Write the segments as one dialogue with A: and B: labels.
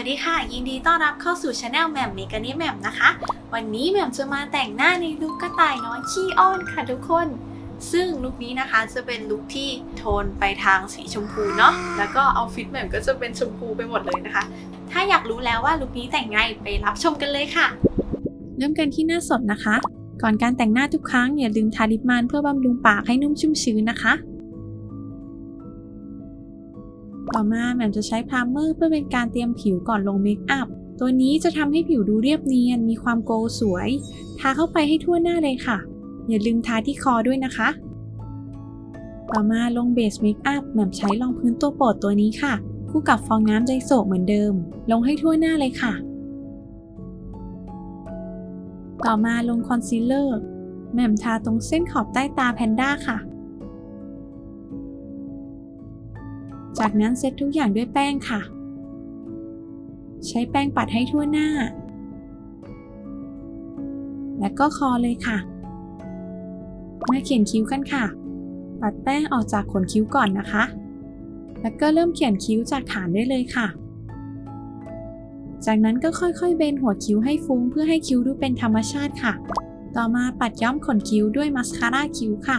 A: วัสดีค่ะ ยินดีต้อนรับเข้าสู่ช anel แหม่มเมกานิแหม่มนะคะ วันนี้แหม่มจะมาแต่งหน้าในลุคกระต่ายน้อยขี้อ้อนค่ะทุกคน ซึ่งลุคนี้นะคะจะเป็นลุคที่โทนไปทางสีชมพูเนาะแล้วก็เอาฟิตแหม่มก็จะเป็นชมพูไปหมดเลยนะคะ ถ้าอยากรู้แล้วว่าลุคนี้แต่งไงไปรับชมกันเลยค่ะ เริ่มกันที่หน้าสดนะคะ ก่อนการแต่งหน้าทุกครั้งอย่าลืมทาลิปมันเพื่อบำรุงปากให้นุ่มชุ่มชื้นนะคะ ต่อมาแหม่มจะใช้พรามเมอร์เพื่อเป็นการเตรียมผิวก่อนลงเมคอัพ ตัวนี้จะทำให้ผิวดูเรียบเนียน มีความโกลสวย ทาเข้าไปให้ทั่วหน้าเลยค่ะ อย่าลืมทาที่คอด้วยนะคะ ต่อมาลงเบสเมคอัพแหม่มใช้รองพื้นตัวโปรดตัวนี้ค่ะ คู่กับฟองน้ำไดโซะเหมือนเดิม ลงให้ทั่วหน้าเลยค่ะ ต่อมาลงคอนซีลเลอร์แหม่มทาตรงเส้นขอบใต้ตาแพนด้าค่ะ จากนั้นเซตทุกอย่างด้วยแป้งค่ะ ใช้แป้งปัดให้ทั่วหน้า และก็คอเลยค่ะ มาเขียนคิ้วกันค่ะ ปัดแป้งออกจากขนคิ้วก่อนนะคะ แล้วก็เริ่มเขียนคิ้วจากฐานได้เลยค่ะ จากนั้นก็ค่อยๆ เบนหัวคิ้วให้ฟุ้งเพื่อให้คิ้วดูเป็นธรรมชาติค่ะ ต่อมาปัดย้อมขนคิ้วด้วยมัสคาร่าคิ้วค่ะ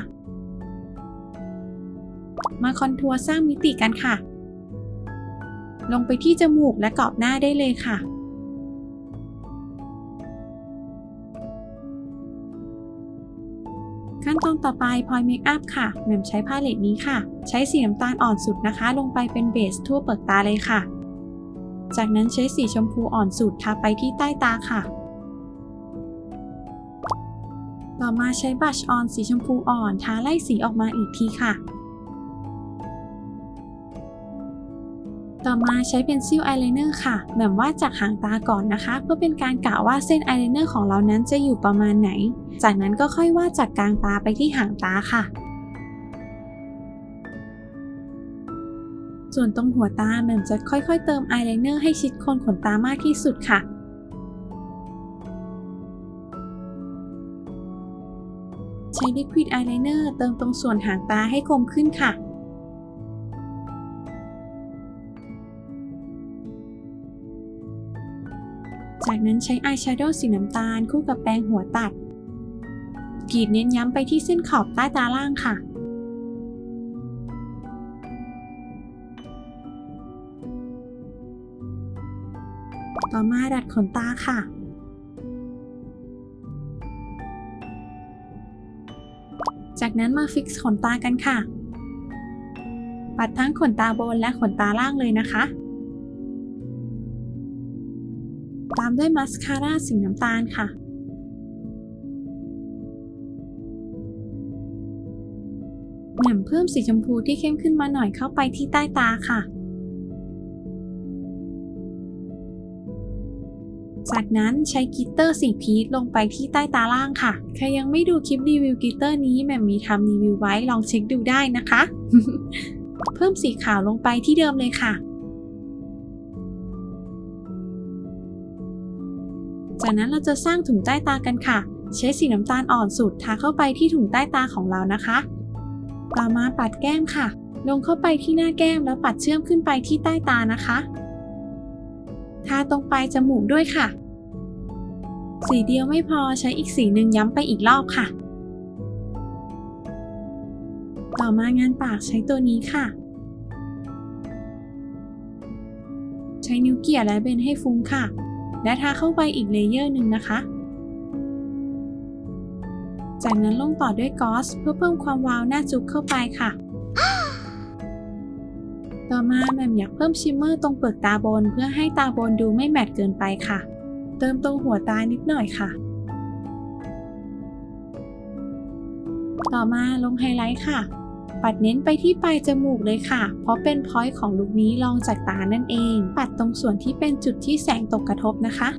A: มาคอนทัวร์สร้างมิติกันค่ะ ลงไปที่จมูกและกรอบหน้าได้เลยค่ะ ขั้นตอนต่อไปพอยเมคอัพค่ะแหม่มใช้พาเลตนี้ค่ะ ใช้สีน้ำตาลอ่อนสุดนะคะ ลงไปเป็นเบสทั่วเปลือกตาเลยค่ะ จากนั้นใช้สีชมพูอ่อนสุดทาไปที่ใต้ตาค่ะต่อมาใช้บัชออนสีชมพูอ่อนทาไล่สีออกมาอีกทีค่ะ ต่อมาใช้เป็นซิลอายไลเนอร์ค่ะแบบว่าจากหางตาก่อนนะคะ เพื่อเป็นการกะว่าเส้นอายไลเนอร์ของเรานั้นจะอยู่ประมาณไหน จากนั้นก็ค่อยวาดจากกลางตาไปที่หางตาค่ะ ส่วนตรงหัวตาแหม่มจะค่อยๆ เติมอายไลเนอร์ให้ชิดโคนขนตามากที่สุดค่ะใช้ลิควิดอายไลเนอร์เติมตรงส่วนหางตาให้คมขึ้นค่ะ จากนั้นใช้อายแชโดว์สีน้ำตาลคู่กับแปรงหัวตัดกรีดเน้นย้ำไปที่เส้นขอบใต้ตาล่างค่ะ ต่อมาดัดขนตาค่ะ จากนั้นมาฟิกซ์ขนตากันค่ะ ปัดทั้งขนตาบนและขนตาล่างเลยนะคะามด้วยมัสคาร่าสีน้ำตาลค่ะแหม่มเพิ่มสีชมพูที่เข้มขึ้นมาหน่อยเข้าไปที่ใต้ตาค่ะ จากนั้นใช้กิตเตอร์สีพีชลงไปที่ใต้ตาล่างค่ะ ใครยังไม่ดูคลิปรีวิวกิตเตอร์นี้แหม่มมีทำรีวิวไว้ลองเช็คดูได้นะคะ เพิ่มสีขาวลงไปที่เดิมเลยค่ะ จากนั้นเราจะสร้างถุงใต้ตากันค่ะ ใช้สีน้ำตาลอ่อนสุดทาเข้าไปที่ถุงใต้ตาของเรานะคะ ต่อมาปัดแก้มค่ะ ลงเข้าไปที่หน้าแก้มแล้วปัดเชื่อมขึ้นไปที่ใต้ตานะคะ ทาตรงปลายจมูกด้วยค่ะ สีเดียวไม่พอใช้อีกสีหนึ่งย้ำไปอีกรอบค่ะ ต่อมางานปากใช้ตัวนี้ค่ะ ใช้นิ้วเกี่ยและเบนให้ฟุ้งค่ะ และทาเข้าไปอีกเลเยอร์หนึ่งนะคะ จากนั้นลงต่อด้วยกอสเพื่อเพิ่มความวาวหน้าจุกเข้าไปค่ะ ต่อมาแมมอยากเพิ่มชิมเมอร์ตรงเปลือกตาบนเพื่อให้ตาบนดูไม่แมตต์เกินไปค่ะ เติมตรงหัวตานิดหน่อยค่ะ ต่อมาลงไฮไลท์ค่ะ ปัดเน้นไปที่ปลายจมูกเลยค่ะ เพราะเป็นพอยต์ของลุคนี้รองจากตานั่นเอง ปัดตรงส่วนที่เป็นจุดที่แสงตกกระทบนะคะ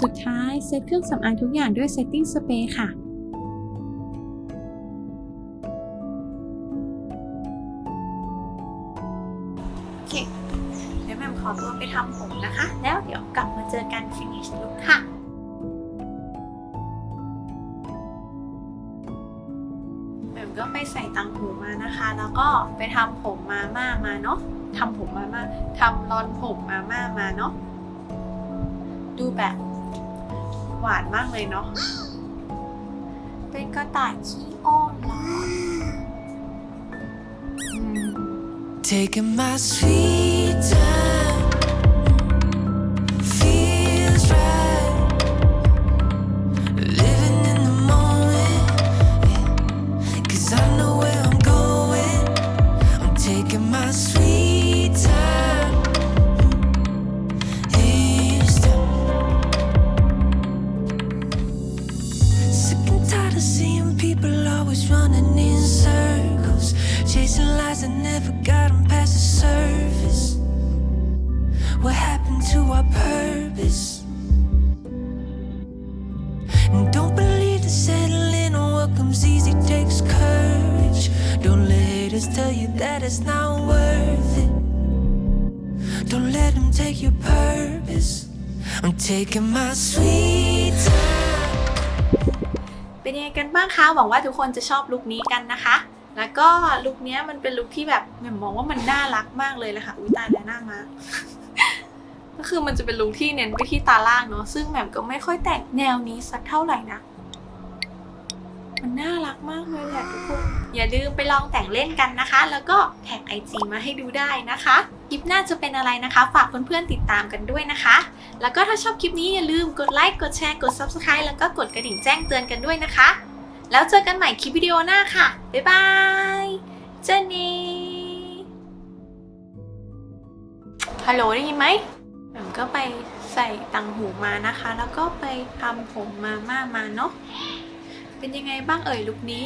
A: สุดท้ายเซตเครื่องสำอางทุกอย่างด้วยเซตติ้งสเปรย์ค่ะโอเคเดี๋ยวแหม่มขอตัวไปทำผมนะคะ แล้วเดี๋ยวกลับมาเจอกัน finish look ค่ะ ใส่ตังหูมานะคะ แล้วก็ไปทำผมมาม่ามาเนาะทำผมมาม่าทำรอนผมมาม่ามาเนาะดูแบบหวานมากเลยเนาะเป็นกระต่ายขี้อ้อนเหรอ
B: Taking my sweet time always running in circles, chasing lies that never got 'em past the surface. What happened to our purpose? And don't believe the settling on what comes easy takes courage. Don't let haters tell you that it's not worth it. Don't let them take your purpose. I'm taking my sweet time.
A: เป็นยังไงกันบ้างคะหวังว่าทุกคนจะชอบลุคนี้กันนะคะ แล้วก็ลุคนี้มันเป็นลุคที่แบบแหม่มมองว่ามันน่ารักมากเลยแหละค่ะอุ้ยตายแล้วหน้ามาก็คือมันจะเป็นลุคที่เน้นไปที่ตาล่างเนาะซึ่งแหม่มก็ไม่ค่อยแต่งแนวนี้สักเท่าไหร่นะ มันน่ารักมากเลยแหละทุกคน อย่าลืมไปลองแต่งเล่นกันนะคะ แล้วก็แท็กไอจีมาให้ดูได้นะคะคลิปหน้าจะเป็นอะไรนะคะ ฝากเพื่อนๆติดตามกันด้วยนะคะ แล้วก็ถ้าชอบคลิปนี้อย่าลืมกดไลค์กดแชร์กด Subscribe แล้วก็กดกระดิ่งแจ้งเตือนกันด้วยนะคะ แล้วเจอกันใหม่คลิปวิดีโอหน้าค่ะบ๊ายบายเจนนี่ฮัลโหลได้ยินไหมผมก็ไปใส่ตังหูมานะคะ แล้วก็ไปทำผมมาม่ามาเนาะ เป็นยังไงบ้างเอ่ยลุคนี้